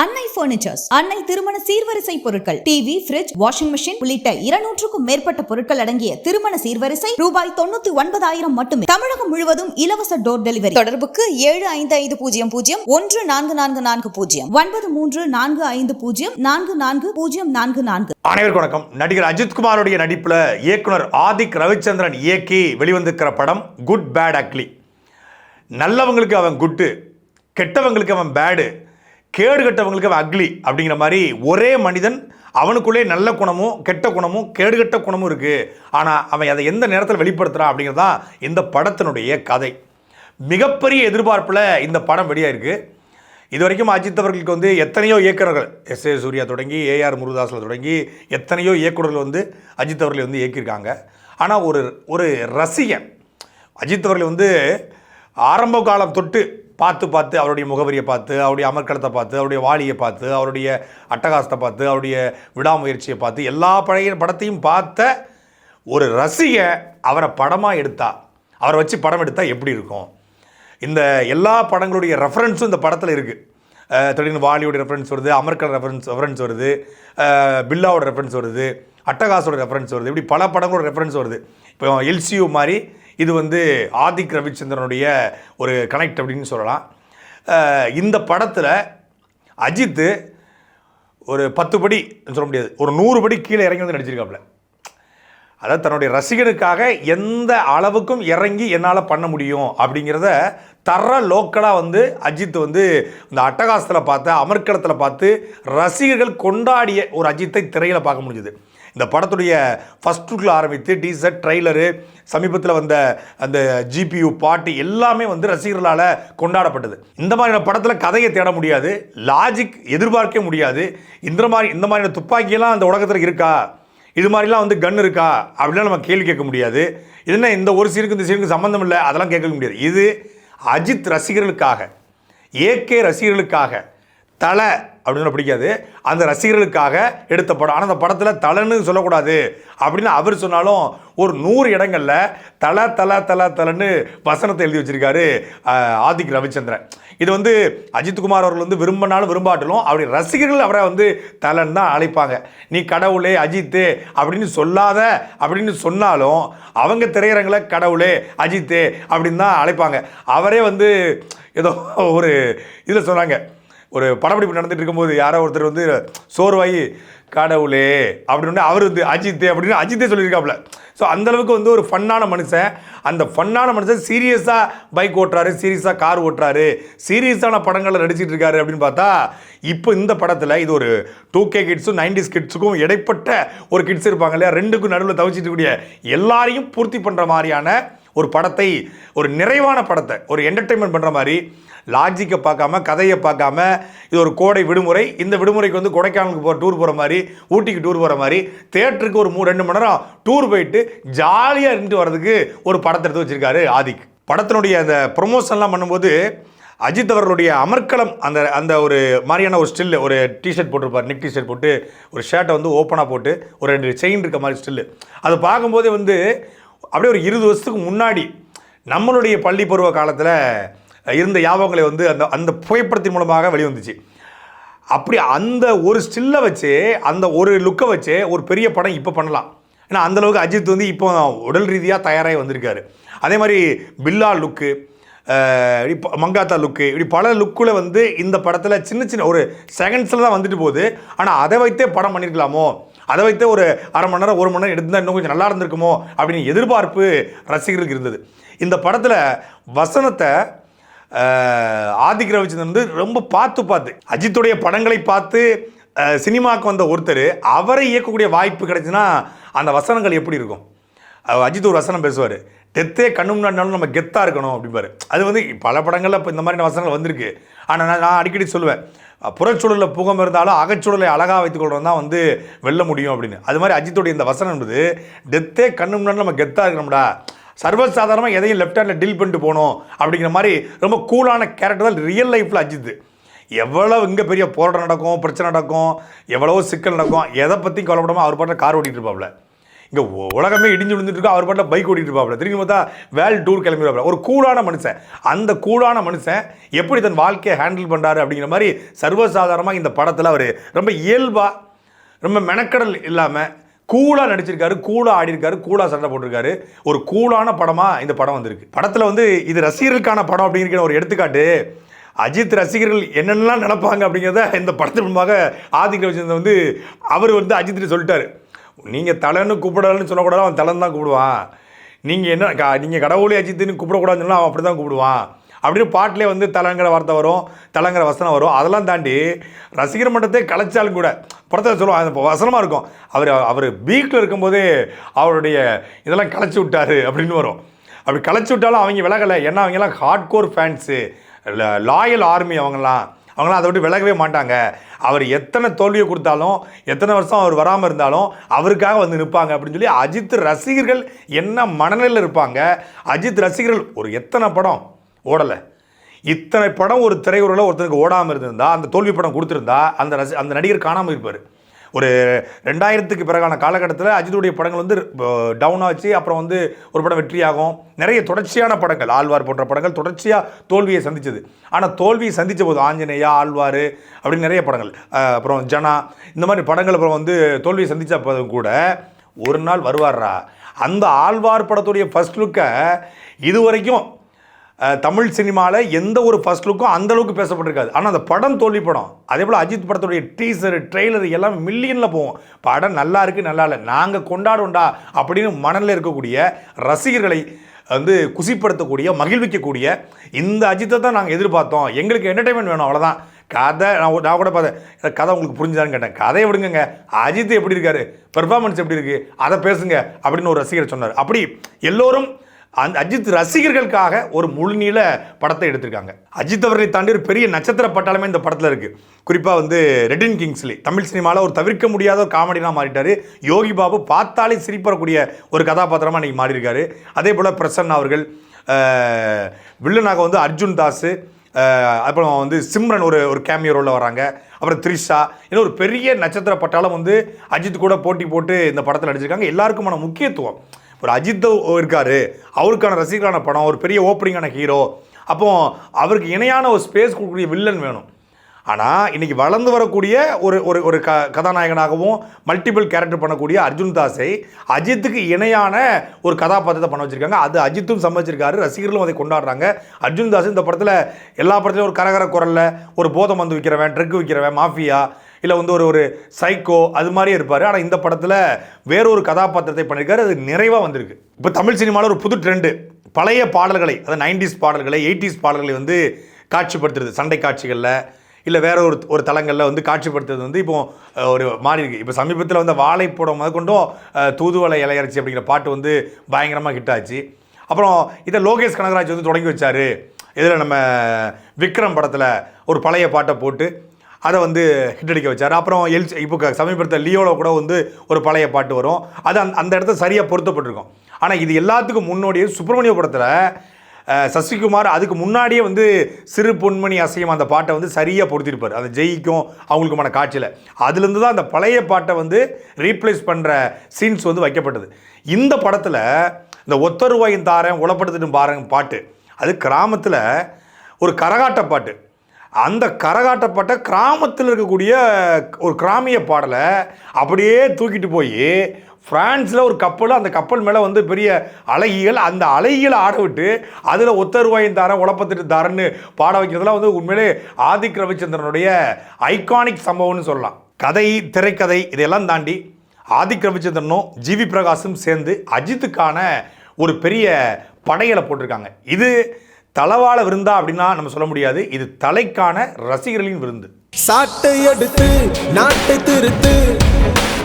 அன்னை பர்னிச்சர்ஸ் அன்னை திருமண சீர்வரிசை பொருட்கள் டிவி பிரிட்ஜ் வாஷிங் மிஷின் உள்ளிட்ட இருநூற்றுக்கும் மேற்பட்ட பொருட்கள் அடங்கிய திருமண சீர்வரிசை ரூபாய் தொண்ணூத்தி ஒன்பதாயிரம் மட்டுமே. தமிழகம் முழுவதும் இலவச டோர் டெலிவரி தொடர்புக்கு ஏழு ஐந்து ஐந்து பூஜ்ஜியம் பூஜ்ஜியம் ஒன்று நான்கு நான்கு நான்கு பூஜ்ஜியம் ஒன்பது மூன்று நான்கு ஐந்து பூஜ்ஜியம் நான்கு நான்கு பூஜ்ஜியம் நான்கு நான்கு. அனைவருக்கும் வணக்கம். நடிகர் அஜித்குமாருடைய நடிப்பில் இயக்குனர் ஆதிக் ரவிச்சந்திரன் இயக்கி வெளிவந்திருக்கிற படம் குட் பேட் அக்லி நல்லவங்களுக்கு அவன் குட்டு கெட்டவங்களுக்கு அவன் பேடு கேடு கட்டவங்களுக்கு அக்லி அப்படிங்கிற மாதிரி ஒரே மனிதன் அவனுக்குள்ளே நல்ல குணமும் கெட்ட குணமும் கேடு கெட்ட குணமும் இருக்குது ஆனால் அவன் அதை எந்த நேரத்தில் வெளிப்படுத்துகிறான் அப்படிங்கிறது தான் இந்த படத்தினுடைய கதை. மிகப்பெரிய எதிர்பார்ப்பில் இந்த படம் வெளியாயிருக்கு. இது வரைக்கும் அஜித் அவர்களுக்கு வந்து எத்தனையோ இயக்குனர்கள் எஸ் ஏ சூர்யா தொடங்கி ஏஆர் முருதாஸில் தொடங்கி எத்தனையோ இயக்குனர்கள் வந்து அஜித் அவர்களை வந்து இயக்கியிருக்காங்க. ஆனால் ஒரு ஒரு ரசிகன் அஜித் அவர்கள் வந்து ஆரம்ப காலம் தொட்டு பார்த்து பார்த்து அவருடைய முகவரியை பார்த்து அவருடைய அமர்க்களத்தை பார்த்து அவருடைய வாலியை பார்த்து அவருடைய அட்டகாசத்தை பார்த்து அவருடைய விடாமுயற்சியை பார்த்து எல்லா பழைய படத்தையும் பார்த்த ஒரு ரசிக அவரை படமாக எடுத்தா. அவரை வச்சு படம் எடுத்தால் எப்படி இருக்கும்? இந்த எல்லா படங்களுடைய ரெஃபரன்ஸும் இந்த படத்தில் இருக்குது திடீர்னு வாலியோட ரெஃபரன்ஸ் வருது அமர்கல் ரெஃபரன்ஸ் ரெஃபரன்ஸ் வருது பில்லாவோட ரெஃபரன்ஸ் வருது அட்டகாசோட ரெஃபரன்ஸ் வருது இப்படி பல படங்களோட ரெஃபரன்ஸ் வருது. இப்போ எல்சியூ மாதிரி இது வந்து ஆதிக் ரவிச்சந்திரனுடைய ஒரு கனெக்ட் அப்படின்னு சொல்லலாம். இந்த படத்தில் அஜித்து ஒரு பத்து படி சொல்ல முடியாது ஒரு நூறு படி கீழே இறங்கி வந்து நடிச்சிருக்காப்புல. அதாவது தன்னுடைய ரசிகனுக்காக எந்த அளவுக்கும் இறங்கி என்னால் பண்ண முடியும் அப்படிங்கிறத தர லோக்கலாக வந்து அஜித் வந்து இந்த அட்டகாசத்தில் பார்த்து அமர்க்களத்தில் பார்த்து ரசிகர்கள் கொண்டாடிய ஒரு அஜித்தை திரையில் பார்க்க முடிஞ்சுது. இந்த படத்துடைய ஃபஸ்ட் லுக்கில் ஆரம்பித்து டீசர் ட்ரெய்லரு சமீபத்தில் வந்த அந்த ஜிபியு பாட்டு எல்லாமே வந்து ரசிகர்களால் கொண்டாடப்பட்டது. இந்த மாதிரியான படத்தில் கதையை தேட முடியாது லாஜிக் எதிர்பார்க்க முடியாது. இந்த மாதிரி இந்த மாதிரியான துப்பாக்கியெல்லாம் அந்த உலகத்தில் இருக்கா? இது மாதிரிலாம் வந்து கன் இருக்கா? அப்படிலாம் நம்ம கேள்வி கேட்க முடியாது. இதுனா இந்த ஒரு சீனுக்கு இந்த சீனுக்கு சம்மந்தம் இல்லை? அதெல்லாம் கேட்க முடியாது. இது அஜித் ரசிகர்களுக்காக ஏகே ரசிகர்களுக்காக தலை அப்படின்னு பிடிக்காது. அந்த ரசிகர்களுக்காக எடுத்த படம் ஆனால் அந்த படத்தில் தலைன்னு சொல்லக்கூடாது. அப்படின்னு அவர் சொன்னாலும் ஒரு நூறு இடங்களில் தலை தலை தலை தலைன்னு வசனத்தை எழுதி வச்சிருக்காரு ஆதிக் ரவிச்சந்திரன். இது வந்து அஜித்குமார் அவர்கள் வந்து விரும்பினாலும் விரும்பாட்டலும் அவருடைய ரசிகர்கள் அவரை வந்து தலைன்னு தான் அழைப்பாங்க. நீ கடவுளே அஜித்து அப்படின்னு சொல்லாத அப்படின்னு சொன்னாலும் அவங்க திரையரங்களை கடவுளே அஜித்து அப்படின்னு தான் அழைப்பாங்க. அவரே வந்து ஏதோ ஒரு இதில் சொன்னாங்க. ஒரு படப்பிடிப்பு நடந்துட்டு இருக்கும்போது யாரோ ஒருத்தர் வந்து சோர்வாயி கடவுளே அப்படின்னு அவர் வந்து அஜித் அப்படின்னு அஜித்தே சொல்லியிருக்காப்புல. ஸோ அந்தளவுக்கு வந்து ஒரு ஃபன்னான மனுஷன். அந்த ஃபன்னான மனுஷன் சீரியஸாக பைக் ஓட்டுறாரு சீரியஸாக கார் ஓட்டுறாரு சீரியஸான படங்களில் நடிச்சிட்டு இருக்காரு அப்படின்னு பார்த்தா இப்போ இந்த படத்தில் இது ஒரு டூ கே கிட்ஸும் நைன்டிஸ் கிட்ஸுக்கும் இடைப்பட்ட ஒரு கிட்ஸ் இருப்பாங்க இல்லையா? ரெண்டுக்கும் நடுவில் தவிச்சிட்டு எல்லாரையும் பூர்த்தி பண்ணுற மாதிரியான ஒரு படத்தை ஒரு நிறைவான படத்தை ஒரு என்டர்டெயின்மெண்ட் பண்ணுற மாதிரி லாஜிக்கை பார்க்காம கதையை பார்க்காம இது ஒரு கோடை விடுமுறை. இந்த விடுமுறைக்கு வந்து கொடைக்கானலுக்கு போகிற டூர் போகிற மாதிரி ஊட்டிக்கு டூர் போகிற மாதிரி தேட்டருக்கு ஒரு மூணு ரெண்டு மணி நேரம் டூர் போயிட்டு ஜாலியாக இருந்துட்டு வர்றதுக்கு ஒரு படத்தை எடுத்து வச்சுருக்காரு ஆதிக். படத்தினுடைய அந்த ப்ரொமோஷன்லாம் பண்ணும்போது அஜித் அவர்களுடைய அமர்க்களம் அந்த அந்த ஒரு மாதிரியான ஒரு ஸ்டில்லு ஒரு டிஷர்ட் போட்டிருப்பார் நிக் டிஷர்ட் போட்டு ஒரு ஷர்ட்டை வந்து ஓப்பனாக போட்டு ஒரு ரெண்டு செயின் இருக்க மாதிரி ஸ்டில்லு அதை பார்க்கும்போதே வந்து அப்படியே ஒரு இருபது வருஷத்துக்கு முன்னாடி நம்மளுடைய பள்ளி பருவ காலத்தில் இருந்த ஞாபகங்களை வந்து அந்த அந்த புகைப்படத்தின் மூலமாக வெளிவந்துச்சு. அப்படி அந்த ஒரு ஸ்டில்லை வச்சு அந்த ஒரு லுக்கை வச்சு ஒரு பெரிய படம் இப்போ பண்ணலாம். ஏன்னா அந்தளவுக்கு அஜித் வந்து இப்போ உடல் ரீதியாக தயாராகி வந்திருக்காரு. அதே மாதிரி பில்லா லுக்கு மங்காத்தா லுக்கு இப்படி பல லுக்கில் வந்து இந்த படத்தில் சின்ன சின்ன ஒரு செகண்ட்ஸில் தான் வந்துட்டு போகுது. ஆனால் அதை வைத்தே படம் பண்ணியிருக்கலாமோ அதை வைத்தே ஒரு அரை மணி நேரம் ஒரு மணி நேரம் எடுத்திருந்தால் இன்னும் கொஞ்சம் நல்லா இருந்திருக்குமோ? அப்படின்னு எதிர்பார்ப்பு ரசிகர்களுக்கு இருந்தது. இந்த படத்தில் வசனத்தை ஆதிக் ரவிச்சந்திரன் வந்து ரொம்ப பார்த்து பார்த்து அஜித்துடைய படங்களை பார்த்து சினிமாவுக்கு வந்த ஒருத்தர் அவரை இயக்கக்கூடிய வாய்ப்பு கிடைச்சுன்னா அந்த வசனங்கள் எப்படி இருக்கும்? அஜித் ஒரு வசனம் பேசுவார் டெத்தே கண்ணு முன்னாடினாலும் நம்ம கெத்தாக இருக்கணும் அப்படிம்பாரு. அது வந்து பல படங்களில் இப்போ இந்த மாதிரியான வசனங்கள் வந்திருக்கு. ஆனால் நான் நான் அடிக்கடி சொல்லுவேன் புறச்சூழலில் புகம் இருந்தாலும் அகச்சூழலை அழகாக வைத்துக்கொள்கிறோம் தான் வந்து வெல்ல முடியும் அப்படின்னு. அது மாதிரி அஜித்துடைய இந்த வசனம் என்பது டெத்தே கண்ணு முன்னாடி நம்ம கெத்தாக இருக்கணும்டா சர்வசாதாரணமாக எதையும் லெஃப்ட் ஹேண்டில் டீல் பண்ணிட்டு போகணும் அப்படிங்கிற மாதிரி ரொம்ப கூலான கேரக்டர் தான் ரியல் லைஃப்பில் அஜித். எவ்வளோ இங்கே பெரிய போராட்டம் நடக்கும் பிரச்சனை நடக்கும் எவ்வளவோ சிக்கல் நடக்கும் எதை பற்றி கவலைப்படாமல் அவர் பாட்டில் கார் ஓட்டிகிட்டு இருப்பாப்புல இங்கே உலகமே இடிஞ்சு விழுந்துட்டு அவர் பாட்டில் பைக் ஓட்டிகிட்டு இருப்பாப்ல. திரும்பி பார்த்தா வேல் டூர் கிளம்பிடுவாப்ல. ஒரு கூலான மனுஷன். அந்த கூலான மனுஷன் எப்படி தன் வாழ்க்கையை ஹேண்டில் பண்ணுறாரு அப்படிங்கிற மாதிரி சர்வசாதாரணமாக இந்த படத்தில் அவர் ரொம்ப இயல்பாக ரொம்ப மெனக்கடல் இல்லாமல் கூலாக நடிச்சிருக்காரு கூலாக ஆடிருக்காரு கூலாக சண்டை போட்டிருக்காரு. ஒரு கூலான படமாக இந்த படம் வந்திருக்கு. படத்தில் வந்து இது ரசிகர்களுக்கான படம் அப்படிங்கிற ஒரு எடுத்துக்காட்டு. அஜித் ரசிகர்கள் என்னென்னலாம் நினைப்பாங்க அப்படிங்கிறத இந்த படத்தின் முன்பாக ஆதிக்க ரவிச்சந்திரன் வந்து அவர் வந்து அஜித் சொல்லிட்டார். நீங்கள் தலைன்னு கூப்பிடலன்னு சொல்லக்கூடாது அவன் தலைன்னு தான் கூப்பிடுவான். நீங்கள் என்ன நீங்கள் கடவுளே அஜித்துன்னு கூப்பிடக்கூடாதுன்னு அவன் அப்படி தான் கூப்பிடுவான். அப்படின்னு பாட்டிலே வந்து தலைங்கிற வார்த்தை வரும் தலைங்கிற வசனம் வரும். அதெல்லாம் தாண்டி ரசிகர் மன்றத்தை கலைச்சாலும் கூட படத்தில் சொல்லுவாங்க இப்போ வசனமாக இருக்கும். அவர் அவர் பீக்கில் இருக்கும்போதே அவருடைய இதெல்லாம் கலைச்சி விட்டாரு அப்படின்னு வரும். அப்படி கலைச்சி விட்டாலும் அவங்க விலகலை. ஏன்னா அவங்கெல்லாம் hard core fans loyal army அவங்களாம் அவங்களாம் அதை விட்டு விலகவே மாட்டாங்க. அவர் எத்தனை தோல்வியை கொடுத்தாலும் எத்தனை வருஷம் அவர் வராமல் இருந்தாலும் அவருக்காக வந்து நிற்பாங்க அப்படின்னு சொல்லி அஜித் ரசிகர்கள் என்ன மனநிலையில் இருப்பாங்க? அஜித் ரசிகர்கள் ஒரு எத்தனை படம்? ஓடலை. இத்தனை படம் ஒரு திரையுறையில் ஒருத்தனுக்கு ஓடாமல் இருந்திருந்தா அந்த தோல்வி படம் கொடுத்துருந்தா அந்த ரசி அந்த நடிகர் காணாமல் இருப்பார் ஒரு ரெண்டாயிரத்துக்கு பிறகான காலகட்டத்தில் அஜித்துடைய படங்கள் வந்து டவுன் ஆச்சு. அப்புறம் வந்து ஒரு படம் வெற்றியாகும். நிறைய தொடர்ச்சியான படங்கள் ஆழ்வார் போன்ற படங்கள் தொடர்ச்சியாக தோல்வியை சந்திச்சது. ஆனால் தோல்வியை சந்தித்த போது ஆஞ்சநேயா ஆழ்வார் அப்படின்னு நிறைய படங்கள் அப்புறம் ஜனா இந்த மாதிரி படங்கள் அப்புறம் வந்து தோல்வியை சந்தித்த போதும் கூட ஒரு நாள் வருவார்ரா? அந்த ஆழ்வார் படத்துடைய ஃபர்ஸ்ட் லுக்கை இது வரைக்கும் தமிழ் சினிமாவில் எந்த ஒரு ஃபர்ஸ்ட் லுக்கும் அந்த அளவுக்கு பேசப்பட்டிருக்காது. ஆனால் அந்த படம் தோல்வி படம். அதே போல் அஜித் படத்துடைய டீசர் ட்ரெய்லர் எல்லாம் மில்லியனில் போவோம் படம் நல்லா இருக்குது நல்லா இல்லை. நாங்கள் கொண்டாடுவோண்டா அப்படின்னு மனநில் இருக்கக்கூடிய ரசிகர்களை வந்து குசிப்படுத்தக்கூடிய மகிழ்விக்கக்கூடிய இந்த அஜித்தை தான் நாங்கள் எதிர்பார்த்தோம். எங்களுக்கு என்டர்டைன்மெண்ட் வேணும் அவ்வளோதான் கதை நான் நான் கூட பார்த்தேன். கதை உங்களுக்கு புரிஞ்சுதான்னு கேட்டேன். கதையை விடுங்கங்க. அஜித் எப்படி இருக்காரு? பெர்ஃபார்மன்ஸ் எப்படி இருக்குது அதை பேசுங்க அப்படின்னு ஒரு ரசிகர் சொன்னார். அப்படி எல்லோரும் அந்த அஜித் ரசிகர்களுக்காக ஒரு முழுநீள படத்தை எடுத்திருக்காங்க. அஜித் அவர்களை தாண்டி ஒரு பெரிய நட்சத்திர பட்டாளமே இந்த படத்தில் இருக்குது குறிப்பாக வந்து ரெட்டின் கிங்ஸ்லி. தமிழ் சினிமாவில் ஒரு தவிர்க்க முடியாத ஒரு காமெடினா மாறிட்டார். யோகி பாபு பார்த்தாலே சிரிப்பறக்கூடிய ஒரு கதாபாத்திரமாக இன்றைக்கி மாறியிருக்காரு. அதே போல் பிரசன்னா அவர்கள் வில்லனாக வந்து அர்ஜுன் தாஸ் அப்புறம் வந்து சிம்ரன் ஒரு ஒரு கேமியோ ரோலில் வராங்க. அப்புறம் த்ரிஷா. இன்னும் ஒரு பெரிய நட்சத்திர பட்டாளம் வந்து அஜித் கூட போட்டி போட்டு இந்த படத்தில் நடிச்சிருக்காங்க. எல்லாருக்குமான முக்கியத்துவம். ஒரு அஜித் இருக்கார். அவருக்கான ரசிகரான படம் ஒரு பெரிய ஓப்பனிங்கான ஹீரோ அப்போது அவருக்கு இணையான ஒரு ஸ்பேஸ் கொடுக்கக்கூடிய வில்லன் வேணும். ஆனால் இன்றைக்கி வளர்ந்து வரக்கூடிய ஒரு ஒரு ஒரு க கதாநாயகனாகவும் மல்டிபிள் கேரக்டர் பண்ணக்கூடிய அர்ஜுன் தாஸை அஜித்துக்கு இணையான ஒரு கதாபாத்திரத்தை பண்ண வச்சுருக்காங்க. அது அஜித்தும் சம்மதிச்சிருக்காரு. ரசிகர்களும் அதை கொண்டாடுறாங்க. அர்ஜுன் தாஸ் இந்த படத்தில் எல்லா படத்துலையும் ஒரு கரகர குரலில் ஒரு போதம் மந்து விற்கிறவன் ட்ரக் விற்கிறவன் மாஃபியா இல்லை வந்து ஒரு ஒரு சைக்கோ அது மாதிரியே இருப்பார். ஆனால் இந்த படத்தில் வேறொரு கதாபாத்திரத்தை பண்ணியிருக்காரு அது நிறைவாக வந்திருக்கு. இப்போ தமிழ் சினிமாவில் ஒரு புது ட்ரெண்டு பழைய பாடல்களை அதாவது நைன்டிஸ் பாடல்களை எயிட்டிஸ் பாடல்களை வந்து காட்சிப்படுத்துறது. சண்டை காட்சிகளில் இல்லை வேற ஒரு ஒரு தளங்களில் வந்து காட்சிப்படுத்துறது வந்து இப்போ ஒரு மாறி இருக்குது இப்போ சமீபத்தில் வந்து வாழைப்படம் முதற்கொண்டும் தூதுவளை இலையரசி அப்படிங்கிற பாட்டு வந்து பயங்கரமாக ஹிட் ஆச்சு. அப்புறம் இதை லோகேஷ் கனகராஜ் வந்து தொடங்கி வச்சார். இதில் நம்ம விக்ரம் படத்தில் ஒரு பழைய பாட்டை போட்டு அதை வந்து ஹிட் அடிக்க வச்சார். அப்புறம் எல் இப்போ சமீபத்தில் லியோவில் கூட வந்து ஒரு பழைய பாட்டு வரும். அது அந்த அந்த இடத்த சரியாக பொருத்தப்பட்டிருக்கும். ஆனால் இது எல்லாத்துக்கும் முன்னோடியே சுப்பிரமணிய படத்தில் சசிகுமார் அதுக்கு முன்னாடியே வந்து சிறு பொன்மணி அசையும் அந்த பாட்டை வந்து சரியாக பொருத்திருப்பார். அந்த ஜெயிக்கும் அவங்களுக்குமான காட்சியில். அதுலேருந்து தான் அந்த பழைய பாட்டை வந்து ரீப்ளேஸ் பண்ணுற சீன்ஸ் வந்து வைக்கப்பட்டது. இந்த படத்தில் இந்த ஒத்தருவாயின் தாரன் உளப்படுத்திட்டு பாருங்க பாட்டு அது கிராமத்தில் ஒரு கரகாட்ட பாட்டு. அந்த கரகாட்டப்பட்ட கிராமத்தில் இருக்கக்கூடிய ஒரு கிராமிய பாடலை அப்படியே தூக்கிட்டு போய் பிரான்ஸில் ஒரு கப்பல் அந்த கப்பல் மேலே வந்து பெரிய அழகிகள் அந்த அழகிகளை ஆட விட்டு அதில் ஒத்த ரூபாயும் தாரன் உழப்பத்திட்டு தரேன்னு பாட வைக்கிறதுலாம் வந்து உண்மையிலே ஆதிக் ரவிச்சந்திரனுடைய ஐகானிக் சம்பவம்னு சொல்லலாம். கதை திரைக்கதை இதெல்லாம் தாண்டி ஆதிக் ரவிச்சந்திரனும் ஜிவி பிரகாஷும் சேர்ந்து அஜித்துக்கான ஒரு பெரிய படையலை போட்டிருக்காங்க. இது தளவாழ விருந்தா அப்படின்னா நம்ம சொல்ல முடியாது. இது தலைக்கான ரசிகர்களின் விருந்து. சாட்டை எடுத்து நாட்டை திருத்து